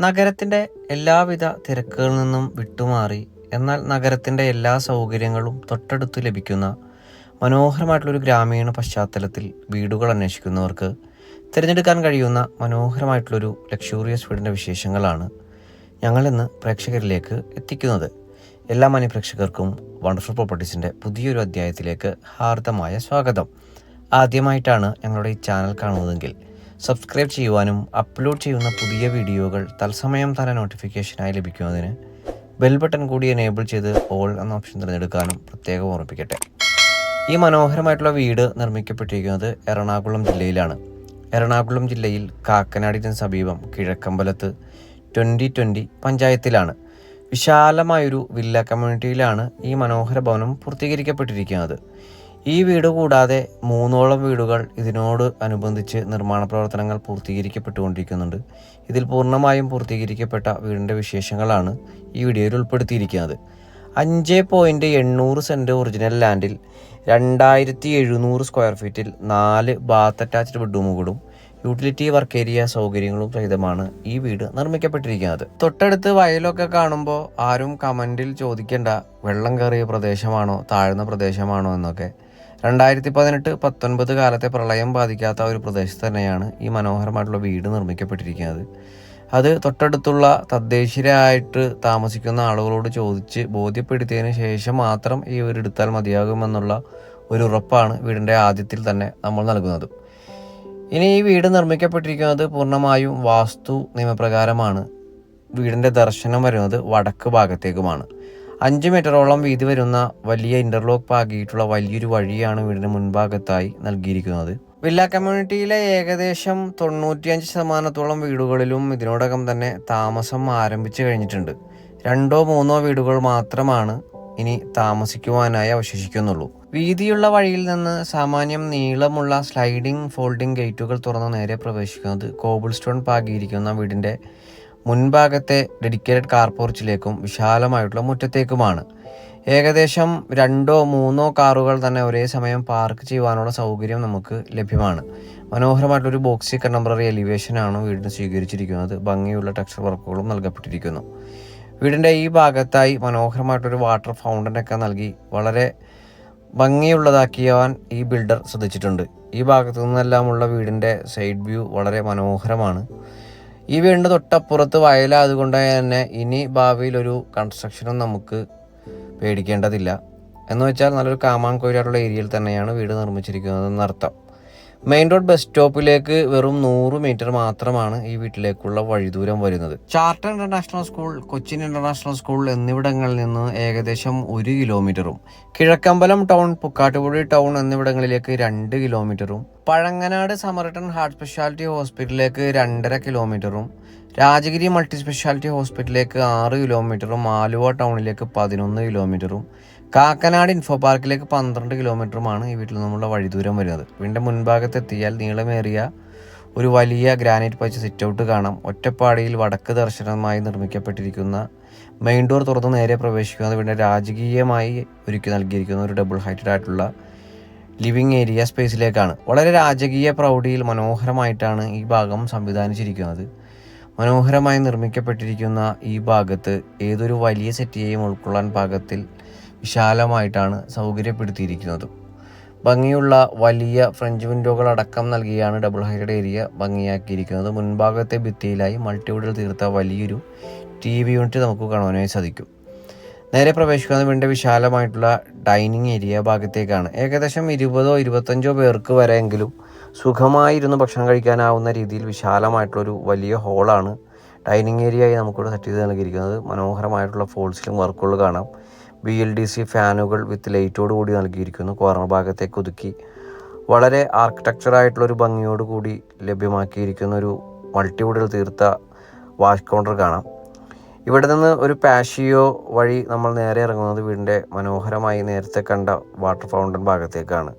നഗരത്തിന്റെ എല്ലാവിധ തിരക്കുകളിൽ നിന്നും വിട്ടുമാറി. എന്നാൽ നഗരത്തിന്റെ എല്ലാ സൗകര്യങ്ങളും തൊട്ടടുത്ത് ലഭിക്കുന്ന മനോഹരമായിട്ടുള്ളൊരു ഗ്രാമീണ പശ്ചാത്തലത്തിൽ വീടുകൾ അന്വേഷിക്കുന്നവർക്ക് തിരഞ്ഞെടുക്കാൻ കഴിയുന്ന മനോഹരമായിട്ടുള്ളൊരു ലക്ഷൂറിയസ് വീടിന്റെ വിശേഷങ്ങളാണ് ഞങ്ങളിന്ന് പ്രേക്ഷകരിലേക്ക് എത്തിക്കുന്നത്. എല്ലാ മാന്യപ്രേക്ഷകർക്കും വണ്ടർഫുൾ പ്രോപ്പർട്ടീസിന്റെ പുതിയൊരു അധ്യായത്തിലേക്ക് ഹാർദമായ സ്വാഗതം. ആദ്യമായിട്ടാണ് ഞങ്ങളുടെ ഈ ചാനൽ കാണുന്നതെങ്കിൽ സബ്സ്ക്രൈബ് ചെയ്യുവാനും അപ്ലോഡ് ചെയ്യുന്ന പുതിയ വീഡിയോകൾ തത്സമയം തന്നെ നോട്ടിഫിക്കേഷനായി ലഭിക്കുന്നതിന് ബെൽ ബട്ടൺ കൂടി എനേബിൾ ചെയ്ത് ഓൾ എന്ന ഓപ്ഷൻ തിരഞ്ഞെടുക്കാനും പ്രത്യേകം ഓർമ്മിപ്പിക്കട്ടെ. ഈ മനോഹരമായിട്ടുള്ള വീട് നിർമ്മിക്കപ്പെട്ടിരിക്കുന്നത് എറണാകുളം ജില്ലയിലാണ്. എറണാകുളം ജില്ലയിൽ കാക്കനാടിന് സമീപം കിഴക്കമ്പലത്ത് ട്വന്റി ട്വന്റി പഞ്ചായത്തിലാണ്. വിശാലമായൊരു വില്ല കമ്മ്യൂണിറ്റിയിലാണ് ഈ മനോഹര ഭവനം പൂർത്തീകരിക്കപ്പെട്ടിരിക്കുന്നത്. ഈ വീട് കൂടാതെ മൂന്നോളം വീടുകൾ ഇതിനോട് അനുബന്ധിച്ച് നിർമ്മാണ പ്രവർത്തനങ്ങൾ പൂർത്തീകരിക്കപ്പെട്ടുകൊണ്ടിരിക്കുന്നുണ്ട്. ഇതിൽ പൂർണമായും പൂർത്തീകരിക്കപ്പെട്ട വീടിന്റെ വിശേഷങ്ങളാണ് ഈ വീഡിയോയിൽ ഉൾപ്പെടുത്തിയിരിക്കുന്നത്. അഞ്ച് പോയിന്റ് എണ്ണൂറ് സെന്റ് ഒറിജിനൽ ലാൻഡിൽ രണ്ടായിരത്തി എഴുന്നൂറ് സ്ക്വയർ ഫീറ്റിൽ നാല് ബാത്ത് അറ്റാച്ച്ഡ് ബെഡ്റൂമുകളും യൂട്ടിലിറ്റി വർക്ക് ഏരിയ സൗകര്യങ്ങളും സഹിതമാണ് ഈ വീട് നിർമ്മിക്കപ്പെട്ടിരിക്കുന്നത്. തൊട്ടടുത്ത് വയലൊക്കെ കാണുമ്പോൾ ആരും കമന്റിൽ ചോദിക്കേണ്ട വെള്ളം കയറിയ പ്രദേശമാണോ താഴ്ന്ന പ്രദേശമാണോ എന്നൊക്കെ രണ്ടായിരത്തി പതിനെട്ട് പത്തൊൻപത് കാലത്തെ പ്രളയം ബാധിക്കാത്ത ഒരു പ്രദേശത്ത് തന്നെയാണ് ഈ മനോഹരമായിട്ടുള്ള വീട് നിർമ്മിക്കപ്പെട്ടിരിക്കുന്നത്. അത് തൊട്ടടുത്തുള്ള തദ്ദേശീയരായിട്ട് താമസിക്കുന്ന ആളുകളോട് ചോദിച്ച് ബോധ്യപ്പെടുത്തിയതിന് ശേഷം മാത്രം ഈ വീട് എടുത്താൽ മതിയാകുമെന്നുള്ള ഒരു ഉറപ്പാണ് വീടിന്റെ ആദ്യത്തിൽ തന്നെ നമ്മൾ നൽകുന്നത്. ഇനി ഈ വീട് നിർമ്മിക്കപ്പെട്ടിരിക്കുന്നത് പൂർണമായും വാസ്തു നിയമപ്രകാരമാണ്. വീടിന്റെ ദർശനം വരുന്നത് വടക്ക് ഭാഗത്തേക്കുമാണ്. അഞ്ച് മീറ്ററോളം വീതി വരുന്ന വലിയ ഇന്റർലോക്ക് പാകിയിട്ടുള്ള വലിയൊരു വഴിയാണ് വീടിന് മുൻഭാഗത്തായി നൽകിയിരിക്കുന്നത്. വില്ല കമ്മ്യൂണിറ്റിയിലെ ഏകദേശം തൊണ്ണൂറ്റിയഞ്ച് ശതമാനത്തോളം വീടുകളിലും ഇതിനോടകം തന്നെ താമസം ആരംഭിച്ചു കഴിഞ്ഞിട്ടുണ്ട്. രണ്ടോ മൂന്നോ വീടുകൾ മാത്രമാണ് ഇനി താമസിക്കുവാനായി അവശേഷിക്കുന്നുള്ളൂ. വീതിയുള്ള വഴിയിൽ നിന്ന് സാമാന്യം നീളമുള്ള സ്ലൈഡിംഗ് ഫോൾഡിംഗ് ഗേറ്റുകൾ തുറന്ന് നേരെ പ്രവേശിക്കുന്നത് കോബിൾ സ്റ്റോൺ പാകിയിരിക്കുന്ന വീടിന്റെ മുൻഭാഗത്തെ ഡെഡിക്കേറ്റഡ് കാർ പോർച്ചിലേക്കും വിശാലമായിട്ടുള്ള മുറ്റത്തേക്കുമാണ്. ഏകദേശം രണ്ടോ മൂന്നോ കാറുകൾ തന്നെ ഒരേ സമയം പാർക്ക് ചെയ്യുവാനുള്ള സൗകര്യം നമുക്ക് ലഭ്യമാണ്. മനോഹരമായിട്ടൊരു ബോക്സി കണ്ടംപററി എലിവേഷനാണ് വീടിന് സ്വീകരിച്ചിരിക്കുന്നത്. ഭംഗിയുള്ള ടെക്സ്ചർ വർക്കുകളും നൽകപ്പെട്ടിരിക്കുന്നു. വീടിന്റെ ഈ ഭാഗത്തായി മനോഹരമായിട്ടൊരു വാട്ടർ ഫൗണ്ടനൊക്കെ നൽകി വളരെ ഭംഗിയുള്ളതാക്കിയവാൻ ഈ ബിൽഡർ ശ്രദ്ധിച്ചിട്ടുണ്ട്. ഈ ഭാഗത്തു നിന്നെല്ലാമുള്ള വീടിന്റെ സൈഡ് വ്യൂ വളരെ മനോഹരമാണ്. ഈ വീടിന്റെ തൊട്ടപ്പുറത്ത് വയലായതുകൊണ്ട് തന്നെ ഇനി ഭാവിയിൽ ഒരു കൺസ്ട്രക്ഷനും നമുക്ക് പേടിക്കേണ്ടതില്ല. എന്ന് വെച്ചാൽ നല്ലൊരു കാമാൻ കോയിലായിട്ടുള്ള ഏരിയയിൽ തന്നെയാണ് വീട് നിർമ്മിച്ചിരിക്കുന്നത് എന്നർത്ഥം മെയിൻ റോഡ് ബസ് സ്റ്റോപ്പിലേക്ക് വെറും നൂറ് മീറ്റർ മാത്രമാണ് ഈ വീട്ടിലേക്കുള്ള വഴിദൂരം വരുന്നത്. Charter international school Cochin international school എന്നിവിടങ്ങളിൽ നിന്ന് ഏകദേശം ഒരു കിലോമീറ്ററും കിഴക്കമ്പലം ടൗൺ പുക്കാട്ടുപുഴി ടൗൺ എന്നിവിടങ്ങളിലേക്ക് രണ്ട് കിലോമീറ്ററും പഴങ്ങനാട് സമർട്ടൺ ഹാർട്ട് സ്പെഷ്യാലിറ്റി ഹോസ്പിറ്റലിലേക്ക് രണ്ടര കിലോമീറ്ററും രാജഗിരി മൾട്ടി സ്പെഷ്യാലിറ്റി ഹോസ്പിറ്റലിലേക്ക് ആറ് കിലോമീറ്ററും ആലുവ ടൗണിലേക്ക് പതിനൊന്ന് കിലോമീറ്ററും കാക്കനാട് ഇൻഫോ പാർക്കിലേക്ക് പന്ത്രണ്ട് കിലോമീറ്ററുമാണ് ഈ വീട്ടിൽ നിന്നുള്ള വഴിദൂരം വരുന്നത്. വീടിന്റെ മുൻഭാഗത്തെത്തിയാൽ നീളമേറിയ ഒരു വലിയ ഗ്രാനൈറ്റ് പച്ച സിറ്റ് ഔട്ട് കാണാം. ഒറ്റപ്പാടിയിൽ വടക്ക് ദർശനമായി നിർമ്മിക്കപ്പെട്ടിരിക്കുന്ന മെയിൻ ഡോർ തുറന്ന് നേരെ പ്രവേശിക്കുന്നത് വീടിന്റെ രാജകീയമായി ഒരുക്കി നൽകിയിരിക്കുന്ന ഒരു ഡബിൾ ഹൈറ്റഡ് ആയിട്ടുള്ള ലിവിങ് ഏരിയ സ്പേസിലേക്കാണ് വളരെ രാജകീയ പ്രൗഢിയിൽ മനോഹരമായിട്ടാണ് ഈ ഭാഗം സംവിധാനിച്ചിരിക്കുന്നത്. മനോഹരമായി നിർമ്മിക്കപ്പെട്ടിരിക്കുന്ന ഈ ഭാഗത്ത് ഏതൊരു വലിയ സെറ്റിയെയും ഉൾക്കൊള്ളാൻ പാകത്തിൽ വിശാലമായിട്ടാണ് സൗകര്യപ്പെടുത്തിയിരിക്കുന്നത്. ഭംഗിയുള്ള വലിയ ഫ്രഞ്ച് വിൻഡോകൾ അടക്കം നൽകിയാണ് ഡബിൾ ഹൈറ്റഡ് ഏരിയ ഭംഗിയാക്കിയിരിക്കുന്നത്. മുൻഭാഗത്തെ ഭിത്തിയിലായി മൾട്ടിവുഡിൽ തീർത്ത വലിയൊരു ടി വി യൂണിറ്റ് നമുക്ക് കാണുവാനായി സാധിക്കും. നേരെ പ്രവേശിക്കുന്ന വേണ്ട വിശാലമായിട്ടുള്ള ഡൈനിങ് ഏരിയ ഭാഗത്തേക്കാണ്. ഏകദേശം ഇരുപതോ ഇരുപത്തഞ്ചോ പേർക്ക് വരെയെങ്കിലും സുഖമായി ഇരുന്ന് ഭക്ഷണം കഴിക്കാനാവുന്ന രീതിയിൽ വിശാലമായിട്ടുള്ളൊരു വലിയ ഹോളാണ് ഡൈനിങ് ഏരിയയായി നമുക്കിവിടെ സെറ്റ് ചെയ്ത് നൽകിയിരിക്കുന്നത്. മനോഹരമായിട്ടുള്ള ഫോൾസിലും വർക്കുകൾ കാണാം. ബി എൽ ഡി സി ഫാനുകൾ വിത്ത് ലൈറ്റോട് കൂടി നൽകിയിരിക്കുന്നു. കോർണർ ഭാഗത്തേക്ക് ഒതുക്കി വളരെ ആർക്കിടെക്ചറായിട്ടുള്ളൊരു ഭംഗിയോട് കൂടി ലഭ്യമാക്കിയിരിക്കുന്ന ഒരു മൾട്ടിവുഡിൽ തീർത്ത വാഷ് കൗണ്ടർ കാണാം. ഇവിടെ നിന്ന് ഒരു പാഷിയോ വഴി നമ്മൾ നേരെ ഇറങ്ങുന്നത് വീടിന്റെ മനോഹരമായി നേരത്തെ കണ്ട വാട്ടർ ഫൗണ്ടൻ ഭാഗത്തേക്കാണ്.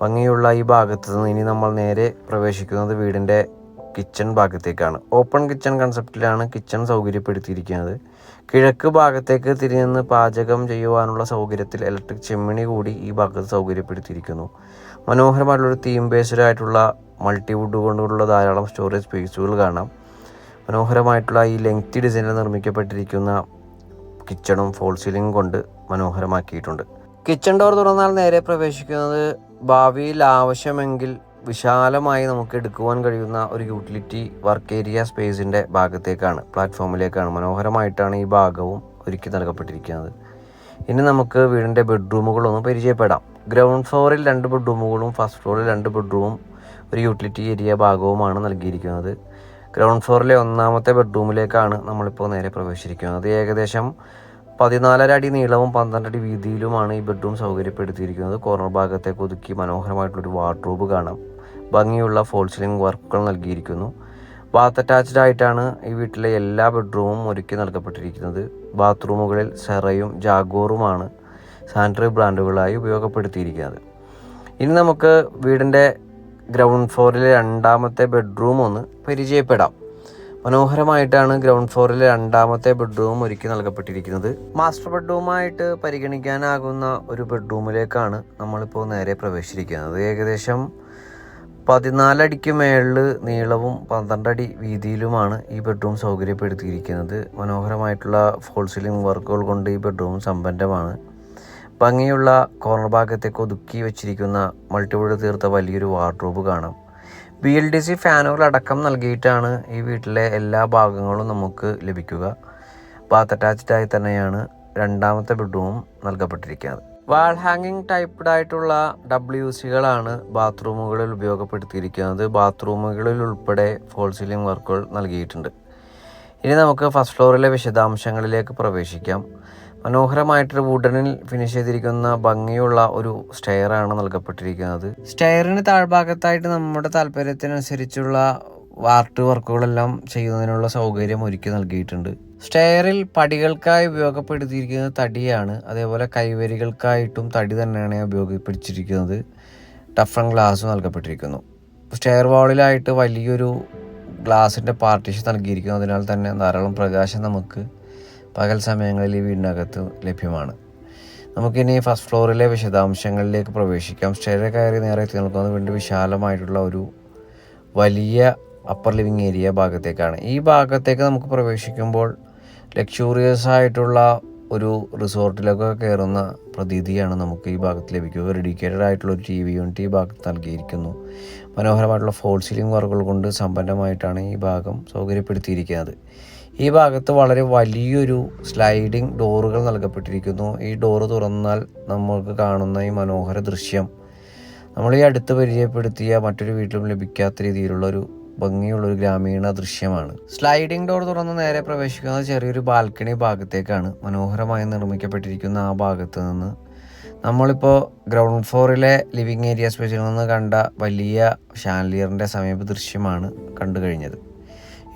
ഭംഗിയുള്ള ഈ ഭാഗത്ത് നിന്ന് ഇനി നമ്മൾ നേരെ പ്രവേശിക്കുന്നത് വീടിന്റെ കിച്ചൺ ഭാഗത്തേക്കാണ്. ഓപ്പൺ കിച്ചൺ കൺസെപ്റ്റിലാണ് കിച്ചൺ സൗകര്യപ്പെടുത്തിയിരിക്കുന്നത്. കിഴക്ക് ഭാഗത്തേക്ക് തിരിഞ്ഞ് പാചകം ചെയ്യുവാനുള്ള സൗകര്യത്തിൽ ഇലക്ട്രിക് ചിമ്മിണി കൂടി ഈ ഭാഗത്ത് സൗകര്യപ്പെടുത്തിയിരിക്കുന്നു. മനോഹരമായിട്ടുള്ളൊരു തീം ബേസ്ഡ് ആയിട്ടുള്ള മൾട്ടിവുഡ് കൊണ്ടുള്ള ധാരാളം സ്റ്റോറേജ് സ്പേസുകൾ കാണാം. മനോഹരമായിട്ടുള്ള ഈ ലെങ്തി ഡിസൈനിൽ നിർമ്മിക്കപ്പെട്ടിരിക്കുന്ന കിച്ചണും ഫോൾ സീലിംഗും കൊണ്ട് മനോഹരമാക്കിയിട്ടുണ്ട്. കിച്ചൺ ഡോർ തുറന്നാൽ നേരെ പ്രവേശിക്കുന്നത് ഭാവിയിൽ ആവശ്യമെങ്കിൽ വിശാലമായി നമുക്ക് എടുക്കുവാൻ കഴിയുന്ന ഒരു യൂട്ടിലിറ്റി വർക്ക് ഏരിയ സ്പേസിന്റെ ഭാഗത്തേക്കാണ് പ്ലാറ്റ്ഫോമിലേക്കാണ് മനോഹരമായിട്ടാണ് ഈ ഭാഗവും ഒരുക്കി നൽകപ്പെട്ടിരിക്കുന്നത്. ഇനി നമുക്ക് വീടിന്റെ ബെഡ്റൂമുകളൊന്ന് പരിചയപ്പെടാം. ഗ്രൗണ്ട് ഫ്ലോറിൽ രണ്ട് ബെഡ്റൂമുകളും ഫസ്റ്റ് ഫ്ലോറിൽ രണ്ട് ബെഡ്റൂമും ഒരു യൂട്ടിലിറ്റി ഏരിയ ഭാഗവുമാണ് നൽകിയിരിക്കുന്നത്. ഗ്രൗണ്ട് ഫ്ലോറിലെ ഒന്നാമത്തെ ബെഡ്റൂമിലേക്കാണ് നമ്മളിപ്പോൾ നേരെ പ്രവേശിച്ചിരിക്കുന്നത്. ഏകദേശം പതിനാലര അടി നീളവും പന്ത്രണ്ട് അടി വീതിയിലുമാണ് ഈ ബെഡ്റൂം സൗകര്യപ്പെടുത്തിയിരിക്കുന്നത്. കോർണർ ഭാഗത്തേക്ക് ഒതുക്കി മനോഹരമായിട്ടുള്ളൊരു വാർഡ്രോബ് കാണാം. ഭംഗിയുള്ള ഫോൾ സീലിംഗ് വർക്കുകൾ നൽകിയിരിക്കുന്നു. ബാത്ത് അറ്റാച്ച്ഡ് ആയിട്ടാണ് ഈ വീട്ടിലെ എല്ലാ ബെഡ്റൂമും ഒരുക്കി നൽകപ്പെട്ടിരിക്കുന്നത്. ബാത്റൂമുകളിൽ സെറയും ജാഗോറുമാണ് സാനിറ്ററി ബ്രാൻഡുകളായി ഉപയോഗപ്പെടുത്തിയിരിക്കുന്നത്. ഇനി നമുക്ക് വീടിന്റെ ഗ്രൗണ്ട് ഫ്ലോറിലെ രണ്ടാമത്തെ ബെഡ്റൂം ഒന്ന് പരിചയപ്പെടാം. മനോഹരമായിട്ടാണ് ഗ്രൗണ്ട് ഫ്ലോറിലെ രണ്ടാമത്തെ ബെഡ്റൂം ഒരുക്കി നൽകപ്പെട്ടിരിക്കുന്നത്. മാസ്റ്റർ ബെഡ്റൂമായിട്ട് പരിഗണിക്കാനാകുന്ന ഒരു ബെഡ്റൂമിലേക്കാണ് നമ്മളിപ്പോൾ നേരെ പ്രവേശിച്ചിരിക്കുന്നത്. ഏകദേശം പതിനാലടിക്ക് മേളിൽ നീളവും പന്ത്രണ്ടടി വീതിയിലുമാണ് ഈ ബെഡ്റൂം സൗകര്യപ്പെടുത്തിയിരിക്കുന്നത്. മനോഹരമായിട്ടുള്ള ഫോൾ സീലിംഗ് വർക്കുകൾ കൊണ്ട് ഈ ബെഡ്റൂം സമ്പന്നമാണ്. ഭംഗിയുള്ള കോർണർ ഭാഗത്തേക്ക് ഒതുക്കി വെച്ചിരിക്കുന്ന മൾട്ടിപ്പിൾ തീർത്ത വലിയൊരു വാർഡ്രോബ് കാണാം. ബി എൽ ഡി സി ഫാനുകൾ അടക്കം നൽകിയിട്ടാണ് ഈ വീട്ടിലെ എല്ലാ ഭാഗങ്ങളും നമുക്ക് ലഭിക്കുക. ബാത്ത് അറ്റാച്ച്ഡായി തന്നെയാണ് രണ്ടാമത്തെ ബെഡ്റൂമും നൽകപ്പെട്ടിരിക്കുന്നത്. വാൾ ഹാങ്ങിങ് ടൈപ്പ്ഡ് ആയിട്ടുള്ള ഡബ്ല്യു സികളാണ് ബാത്റൂമുകളിൽ ഉപയോഗപ്പെടുത്തിയിരിക്കുന്നത്. ബാത്റൂമുകളിൽ ഉൾപ്പെടെ ഫോൾ സീലിംഗ് വർക്കുകൾ നൽകിയിട്ടുണ്ട്. ഇനി നമുക്ക് ഫസ്റ്റ് ഫ്ലോറിലെ വിശദാംശങ്ങളിലേക്ക് പ്രവേശിക്കാം. മനോഹരമായിട്ടൊരു വുഡനിൽ ഫിനിഷ് ചെയ്തിരിക്കുന്ന ഭംഗിയുള്ള ഒരു സ്റ്റെയറാണ് നൽകപ്പെട്ടിരിക്കുന്നത്. സ്റ്റെയറിന് താഴ്ഭാഗത്തായിട്ട് നമ്മുടെ താല്പര്യത്തിനനുസരിച്ചുള്ള ആർട്ട് വർക്കുകളെല്ലാം ചെയ്യുന്നതിനുള്ള സൗകര്യം ഒരുക്കി നൽകിയിട്ടുണ്ട്. സ്റ്റെയറിൽ പടികൾക്കായി ഉപയോഗപ്പെടുത്തിയിരിക്കുന്നത് തടിയാണ്. അതേപോലെ കൈവരികൾക്കായിട്ടും തടി തന്നെയാണ് ഉപയോഗപ്പെടുത്തിയിരിക്കുന്നത് ടഫൺ ഗ്ലാസ് നൽകപ്പെട്ടിരിക്കുന്നു. സ്റ്റെയർ വാളിലായിട്ട് വലിയൊരു ഗ്ലാസിന്റെ പാർട്ടീഷൻ നൽകിയിരിക്കുന്നു. അതിനാൽ തന്നെ ധാരാളം പ്രകാശം നമുക്ക് പകൽ സമയങ്ങളിൽ ഈ വീടിനകത്ത് ലഭ്യമാണ്. നമുക്കിനി ഫസ്റ്റ് ഫ്ലോറിലെ വിശദാംശങ്ങളിലേക്ക് പ്രവേശിക്കാം. സ്റ്റെയർ കയറി നേരെ എത്തി നിൽക്കുന്നത് വീണ്ടും വിശാലമായിട്ടുള്ള ഒരു വലിയ അപ്പർ ലിവിങ് ഏരിയ ഭാഗത്തേക്കാണ്. ഈ ഭാഗത്തേക്ക് നമുക്ക് പ്രവേശിക്കുമ്പോൾ ലക്ഷൂറിയസ് ആയിട്ടുള്ള ഒരു റിസോർട്ടിലൊക്കെ കയറുന്ന പ്രതീതിയാണ് നമുക്ക് ഈ ഭാഗത്ത് ലഭിക്കുക. ഒരു ഡെഡിക്കേറ്റഡ് ആയിട്ടുള്ള ഒരു ടി വി യൂണിറ്റ് ഈ ഭാഗത്ത് നൽകിയിരിക്കുന്നു. മനോഹരമായിട്ടുള്ള ഫോൾ സീലിംഗ് വർക്കുകൾ കൊണ്ട് സമ്പന്നമായിട്ടാണ് ഈ ഭാഗം സൗകര്യപ്പെടുത്തിയിരിക്കുന്നത്. ഈ ഭാഗത്ത് വളരെ വലിയൊരു സ്ലൈഡിംഗ് ഡോറുകൾ നൽകപ്പെട്ടിരിക്കുന്നു. ഈ ഡോറ് തുറന്നാൽ നമുക്ക് കാണുന്ന ഈ മനോഹര ദൃശ്യം. നമ്മൾ ഈ അടുത്ത് പരിചയപ്പെടുത്തിയ മറ്റൊരു വീട്ടിലും ലഭിക്കാത്ത രീതിയിലുള്ള ഒരു ഭംഗിയുള്ള ഒരു ഗ്രാമീണ ദൃശ്യമാണ്. സ്ലൈഡിംഗ് ഡോർ തുറന്ന് നേരെ പ്രവേശിക്കുന്ന ചെറിയൊരു ബാൽക്കണി ഭാഗത്തേക്കാണ് മനോഹരമായി നിർമ്മിക്കപ്പെട്ടിരിക്കുന്ന ആ ഭാഗത്ത് നിന്ന്. നമ്മളിപ്പോൾ ഗ്രൗണ്ട് ഫ്ലോറിലെ ലിവിങ് ഏരിയ സ്പേസിൽ നിന്ന് കണ്ട വലിയ ഷാൻലിയറിന്റെ സമീപ ദൃശ്യമാണ് കണ്ടു കഴിഞ്ഞത്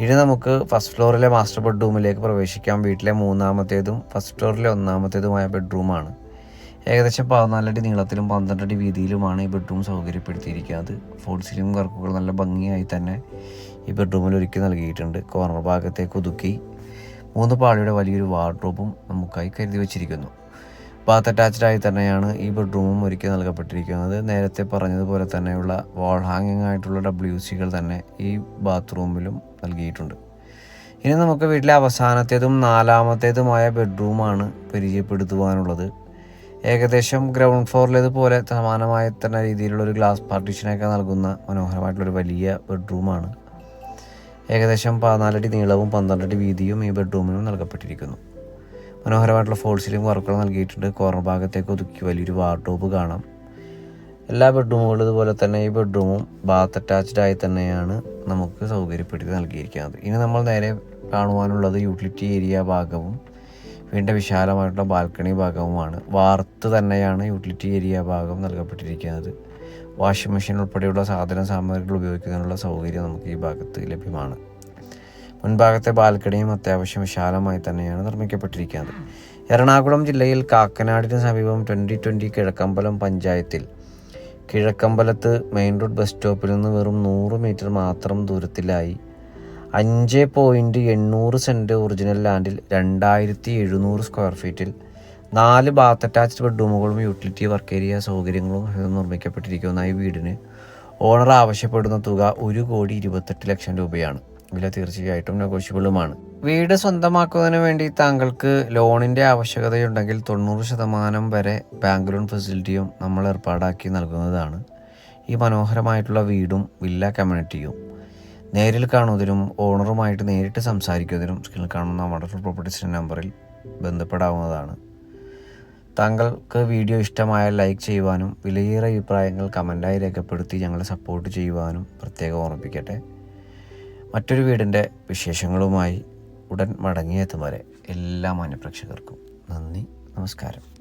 ഇനി നമുക്ക് ഫസ്റ്റ് ഫ്ലോറിലെ മാസ്റ്റർ ബെഡ്റൂമിലേക്ക് പ്രവേശിക്കാം. വീട്ടിലെ മൂന്നാമത്തേതും ഫസ്റ്റ് ഫ്ലോറിലെ ഒന്നാമത്തേതുമായ ബെഡ്റൂമാണ് ഏകദേശം പതിനാലടി നീളത്തിലും പന്ത്രണ്ടടി വീതിയിലുമാണ് ഈ ബെഡ്റൂം സൗകര്യപ്പെടുത്തിയിരിക്കുന്നത്. ഫോൾ സീലിംഗ് വർക്കുകൾ നല്ല ഭംഗിയായി തന്നെ ഈ ബെഡ്റൂമിൽ ഒരുക്കി നൽകിയിട്ടുണ്ട്. കോർണർ ഭാഗത്തേക്ക് ഒതുക്കി മൂന്ന് പാളിയുടെ വലിയൊരു വാർഡ്രോബും നമുക്കായി കരുതി വച്ചിരിക്കുന്നു. ബാത്ത് അറ്റാച്ച്ഡ് ആയി തന്നെയാണ് ഈ ബെഡ്റൂമും ഒരുക്കി നൽകപ്പെട്ടിരിക്കുന്നത്. നേരത്തെ പറഞ്ഞതുപോലെ തന്നെയുള്ള വാൾ ഹാങ്ങിങ് ആയിട്ടുള്ള ഡബ്ല്യു സികൾ തന്നെ ഈ ബാത്റൂമിലും നൽകിയിട്ടുണ്ട്. ഇനി നമുക്ക് വീട്ടിലെ അവസാനത്തേതും നാലാമത്തേതുമായ ബെഡ്റൂമാണ് പരിചയപ്പെടുത്തുവാനുള്ളത്. ഏകദേശം ഗ്രൗണ്ട് ഫ്ലോറിലേതുപോലെ സമാനമായ തന്നെ രീതിയിലുള്ള ഒരു ഗ്ലാസ് പാർട്ടീഷനൊക്കെ നൽകുന്ന മനോഹരമായിട്ടുള്ളൊരു വലിയ ബെഡ്റൂമാണ് ഏകദേശം പതിനാലടി നീളവും പന്ത്രണ്ടടി വീതിയും ഈ ബെഡ്റൂമിനും നൽകപ്പെട്ടിരിക്കുന്നു. മനോഹരമായിട്ടുള്ള ഫോൾ സീലിംഗ് വർക്കുകൾ നൽകിയിട്ടുണ്ട്. കോർണർ ഭാഗത്തേക്ക് ഒതുക്കി വലിയൊരു വാർഡ്രോബ് കാണാം. എല്ലാ ബെഡ്റൂമുകളും ഇതുപോലെ തന്നെ ഈ ബെഡ്റൂമും ബാത്ത് അറ്റാച്ച്ഡ് ആയി തന്നെയാണ് നമുക്ക് സൗകര്യപ്പെടുത്തി നൽകിയിരിക്കുന്നത്. ഇനി നമ്മൾ നേരെ കാണുവാനുള്ളത് യൂട്ടിലിറ്റി ഏരിയ ഭാഗവും വീണ്ടും വിശാലമായിട്ടുള്ള ബാൽക്കണി ഭാഗവുമാണ്. വാർത്ത് തന്നെയാണ് യൂട്ടിലിറ്റി ഏരിയ ഭാഗം നൽകപ്പെട്ടിരിക്കുന്നത്. വാഷിംഗ് മെഷീൻ ഉൾപ്പെടെയുള്ള സാധന സാമഗ്രികൾ ഉപയോഗിക്കുന്നതിനുള്ള സൗകര്യം നമുക്ക് ഈ ഭാഗത്ത് ലഭ്യമാണ്. മുൻഭാഗത്തെ ബാൽക്കണിയും അത്യാവശ്യം വിശാലമായി തന്നെയാണ് നിർമ്മിക്കപ്പെട്ടിരിക്കുന്നത്. എറണാകുളം ജില്ലയിൽ കാക്കനാടിന് സമീപം ട്വന്റി ട്വന്റി കിഴക്കമ്പലം പഞ്ചായത്തിൽ. കിഴക്കമ്പലത്ത് മെയിൻ റോഡ് ബസ് സ്റ്റോപ്പിൽ നിന്ന് വെറും നൂറ് മീറ്റർ മാത്രം ദൂരത്തിലായി അഞ്ച് പോയിന്റ് എണ്ണൂറ് സെന്റ് ഒറിജിനൽ ലാൻഡിൽ രണ്ടായിരത്തി എഴുന്നൂറ് സ്ക്വയർ ഫീറ്റിൽ നാല് ബാത്ത് അറ്റാച്ച്ഡ് ബെഡ്റൂമുകളും യൂട്ടിലിറ്റി വർക്ക് ഏരിയ സൗകര്യങ്ങളും നിർമ്മിക്കപ്പെട്ടിരിക്കുന്ന ഈ വീടിന് ഓണർ ആവശ്യപ്പെടുന്ന തുക ഒരു കോടി ഇരുപത്തെട്ട് ലക്ഷം രൂപയാണ്. വില തീർച്ചയായിട്ടും നെഗോഷ്യബിളുമാണ് വീട് സ്വന്തമാക്കുന്നതിന് വേണ്ടി താങ്കൾക്ക് ലോണിന്റെ ആവശ്യകതയുണ്ടെങ്കിൽ തൊണ്ണൂറ് ശതമാനം വരെ ബാങ്ക് ലോൺ ഫെസിലിറ്റിയും നമ്മൾ ഏർപ്പാടാക്കി നൽകുന്നതാണ്. ഈ മനോഹരമായിട്ടുള്ള വീടും വില്ല കമ്മ്യൂണിറ്റിയും നേരിൽ കാണുന്നതിനും ഓണറുമായിട്ട് നേരിട്ട് സംസാരിക്കുന്നതിനും സ്കിൽ കാണുന്ന വണ്ടർഫുൾ പ്രോപ്പർട്ടീസിന്റെ നമ്പറിൽ ബന്ധപ്പെടാവുന്നതാണ്. താങ്കൾക്ക് വീഡിയോ ഇഷ്ടമായ ലൈക്ക് ചെയ്യുവാനും വിലയേറെ അഭിപ്രായങ്ങൾ കമന്റായി രേഖപ്പെടുത്തി ഞങ്ങളെ സപ്പോർട്ട് ചെയ്യുവാനും പ്രത്യേകം ഓർമ്മിപ്പിക്കട്ടെ. മറ്റൊരു വീടിന്റെ വിശേഷങ്ങളുമായി ഉടൻ മടങ്ങിയെത്തും വരെ എല്ലാ മാന്യപ്രേക്ഷകർക്കും നന്ദി നമസ്കാരം.